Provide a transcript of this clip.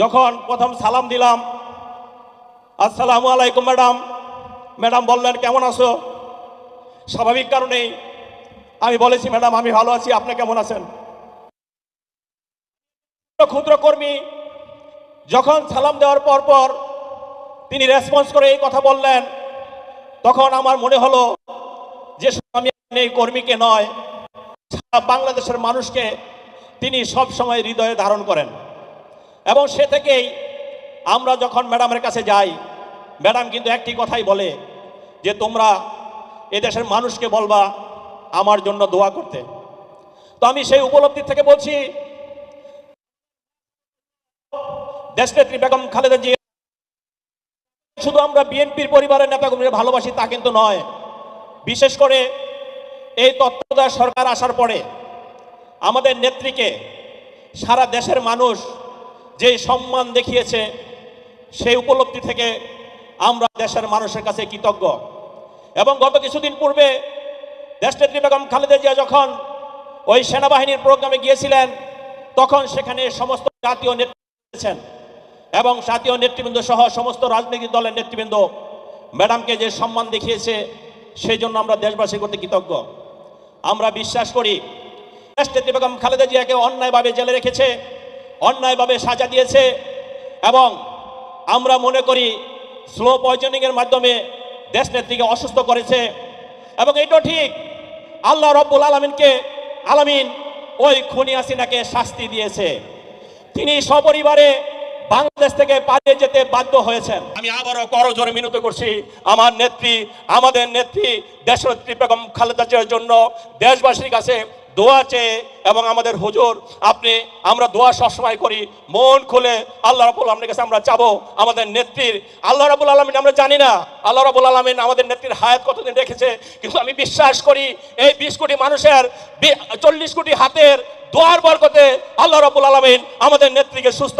যখন প্রথম সালাম দিলাম, আসসালামু আলাইকুম, ম্যাডাম। ম্যাডাম বললেন, কেমন আছো? স্বাভাবিক কারণেই আমি বলেছি, ম্যাডাম, আমি ভালো আছি, আপনি কেমন আছেন? ক্ষুদ্র কর্মী যখন সালাম দেওয়ার পর পর তিনি রেসপন্স করে এই কথা বললেন, তখন আমার মনে হলো যে আমি এই কর্মীকে নয় বাংলাদেশের মানুষকে তিনি সব সময় হৃদয়ে ধারণ করেন। এবং সে থেকেই আমরা যখন ম্যাডামের কাছে যাই, ম্যাডাম কিন্তু একটি কথাই বলে যে, তোমরা এদেশের মানুষকে বলবা আমার জন্য দোয়া করতে। তো আমি সেই উপলব্ধি থেকে বলছি, দেশনেত্রী বেগম খালেদা জিয়া, শুধু আমরা বিএনপির পরিবারের নেতাকর্মীরা ভালোবাসি তা কিন্তু নয়, বিশেষ করে এই তত্ত্বাবধায়ক সরকার আসার পরে আমাদের নেত্রীকে সারা দেশের মানুষ যে সম্মান দেখিয়েছে, সেই উপলব্ধি থেকে আমরা দেশের মানুষের কাছে কৃতজ্ঞ। এবং গত কিছুদিন পূর্বে দেশনেত্রী বেগম খালেদা জিয়া যখন ওই সেনাবাহিনীর প্রোগ্রামে গিয়েছিলেন, তখন সেখানে সমস্ত জাতীয় নেতৃত্ব ছিলেন এবং জাতীয় নেতৃবৃন্দ সহ সমস্ত রাজনৈতিক দলের নেতৃবৃন্দ, ম্যাডামকে যে সম্মান দেখিয়েছে, সেই জন্য আমরা দেশবাসীর প্রতি কৃতজ্ঞ। আমরা বিশ্বাস করি দেশনেত্রী বেগম খালেদা জিয়াকে অন্যায়ভাবে জেলে রেখেছে অন্যায়ভাবে সাজা দিয়েছে এবং আমরা মনে করি স্লো পয়জনিংয়ের মাধ্যমে দেশনেত্রীকে অসুস্থ করেছে। এবং এটাও ঠিক, আল্লাহ রব্বুল আলমিনকে, আলামিন ওই খুনি হাসিনাকে শাস্তি দিয়েছে। তিনি সপরিবারে বাংলাদেশ থেকে পালিয়ে যেতে বাধ্য হয়েছেন। আমি আবারও করজোরে মিনতি করছি, আমার নেত্রী, আমাদের নেত্রী, দেশনেত্রী বেগম খালেদা জিয়ার জন্য দেশবাসীর কাছে দোয়া চেয়ে এবং আমাদের হুজুর, আপনি, আমরা দোয়া সবসময় করি, মন খুলে আল্লাহ রাবুল আলমের কাছে আমরা চাবো, আমাদের নেত্রীর, আল্লাহ রাবুল আলমিন আমরা জানি না, আল্লাহ রাবুল আলমিন আমাদের নেত্রীর হায়াত কতদিন রেখেছে, কিন্তু আমি বিশ্বাস করি, এই বিশ কোটি মানুষের চল্লিশ কোটি হাতের দোয়ার বরকতে আল্লাহ রাবুল আলমিন আমাদের নেত্রীকে সুস্থ